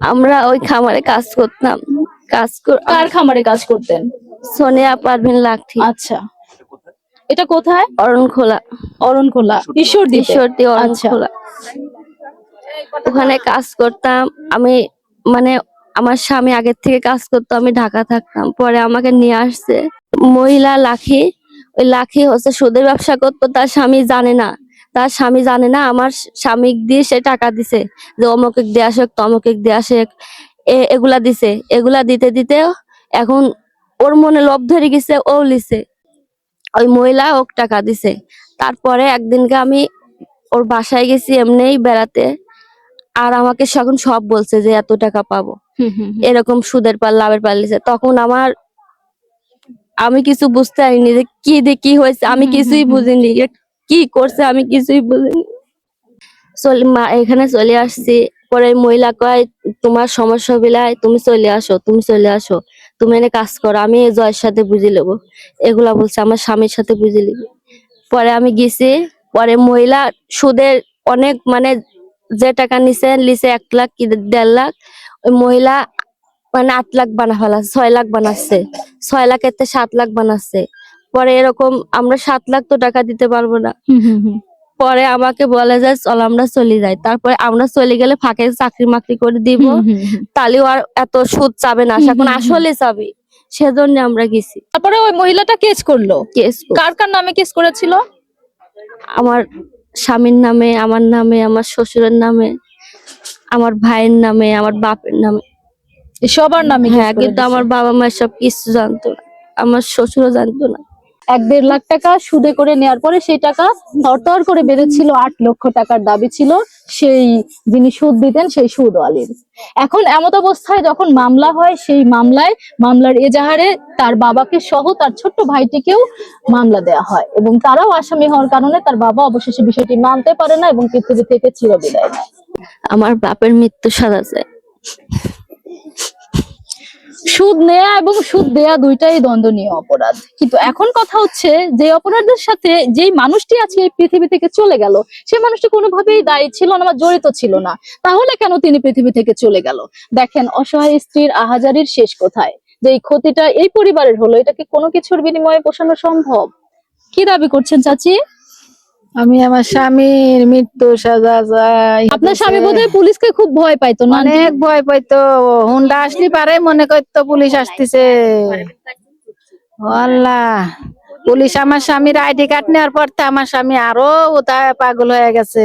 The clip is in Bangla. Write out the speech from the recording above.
আমরা ওই খামারে কাজ করতাম। কাজ কর- খামারে কাজ করতেন? সোনিয়া পারভিন লাঠি। আচ্ছা। এটা কোথায়? অরণ খোলা অরণখোলা। ঈশ্বর ঈশ্বরদী অরণ খোলা ওখানে কাজ করতাম। আমি মানে আমার স্বামী আগের থেকে কাজ করতো আমি ঢাকা থাকতাম। পরে আমাকে নিয়ে আসছে মহিলা লাখি ওই লাখি হচ্ছে সুদের ব্যবসা করতো তার স্বামী জানে না। তার স্বামী জানে না আমার স্বামী দিয়ে সে টাকা দিছে যে অমুকে দিয়ে আসে তমুকে দিয়ে আসে এগুলা দিছে। এগুলা দিতে দিতে এখন ওর মনে লোভ ধরে গেছে ও লিছে। ওই মহিলা ওক টাকা দিছে। তারপরে একদিনকে আমি ওর বাসায় গেছি এমনিই বেড়াতে আর আমাকে এখন সব বলছে যে এত টাকা পাবো। হুম, হুম, হুম। এরকম সুদের পাল লাভের পাল লিছে। তখন আমার আমি কিছু বুঝতে পারিনি যে কি দিয়ে কি হয়েছে আমি কিছুই। বুঝিনি। কি করছে আমি কিছুই বুঝিনি। মা, এখানে চলে আসছি। পরে মহিলা কয়, তোমার সমস্যা বিলায়, তুমি চলে আসো, তুমি চলে আসো। তুমি এনে কাজ করো, আমি জয়ের সাথে বুঝে নেব। এগুলা বলছে, আমার স্বামীর সাথে বুঝে নিবি। পরে আমি গেছি, পরে মহিলা সুদের অনেক মানে যে টাকা নিছে লিছে এক লাখ কি দেড় লাখ। ওই মহিলা মানে আট লাখ বানা ফেলাচ্ছে ছয় লাখ বানাচ্ছে। ছয় লাখের সাত লাখ বানাচ্ছে। পরে এরকম আমরা সাত লাখ তো টাকা দিতে পারব না। পরে আমাকে বলে যে চল আমরা চলে যাই। তারপরে আমরা চলে গেলে ফাঁকে চাকরি মাকরি করে দিব। তাহলেও আর এত সুদ চাবে না। এখন। আসলে চাবে। সেজন্য আমরা গেছি। তারপরে ওই মহিলাটা কেস করল? কেস কার কার নামে কেস করেছিল? আমার স্বামীর নামে আমার নামে আমার শ্বশুরের নামে আমার ভাইয়ের নামে আমার বাপের নামে। সবার নামে হ্যাঁ কিন্তু আমার বাবা মা সব কিছু জানতো না। আমার শ্বশুরও জানতো না। এক দেড় লাখ টাকা সুদে করে নেওয়ার পরে সেই টাকা তরতর করে বেড়েছিল আট লক্ষ টাকার দাবি ছিল সেই যিনি সুদ দিতেন সেই সুদ আলীর এখন এমত অবস্থায় যখন মামলা হয়, সেই মামলায় মামলার এজাহারে তার বাবাকে সহ তার ছোট্ট ভাইটিকেও মামলা দেয়া হয় এবং তারাও আসামি হওয়ার কারণে তার বাবা অবশেষে বিষয়টি মানতে পারে না এবং পৃথিবী থেকে চিরবিদায় আমার বাপের মৃত্যু সাজা চাই। সুদ নেয়া এবং সুদ দেয়া দুইটাই দ্বন্দ্বনীয় অপরাধ। কিন্তু এখন কথা হচ্ছে যে অপরাধের সাথে যেই মানুষটি আজকে এই পৃথিবী থেকে চলে গেল, সে মানুষটি কোনোভাবেই দায়ী ছিল না বা জড়িত ছিল না। তাহলে কেন তিনি পৃথিবী থেকে চলে গেল? দেখেন, অসহায় স্ত্রীর আহাজারির শেষ কোথায়? যে এই ক্ষতিটা এই পরিবারের হলো এটাকে কোনো কিছুর বিনিময়ে পোষানো সম্ভব? কি দাবি করছেন চাচি? আমি আমার স্বামীর মৃত্যু সাজা যাই আপনার স্বামী বোধহয় পুলিশকে খুব ভয় পাইতো না? অনেক ভয় পাইতো। হুন্ডা আসলে পারে মনে করতো পুলিশ আসতেছে। আল্লাহ পুলিশ আমার স্বামীর আইডি কার্ড নেওয়ার পর তো আমার স্বামী আরও পাগল হয়ে গেছে।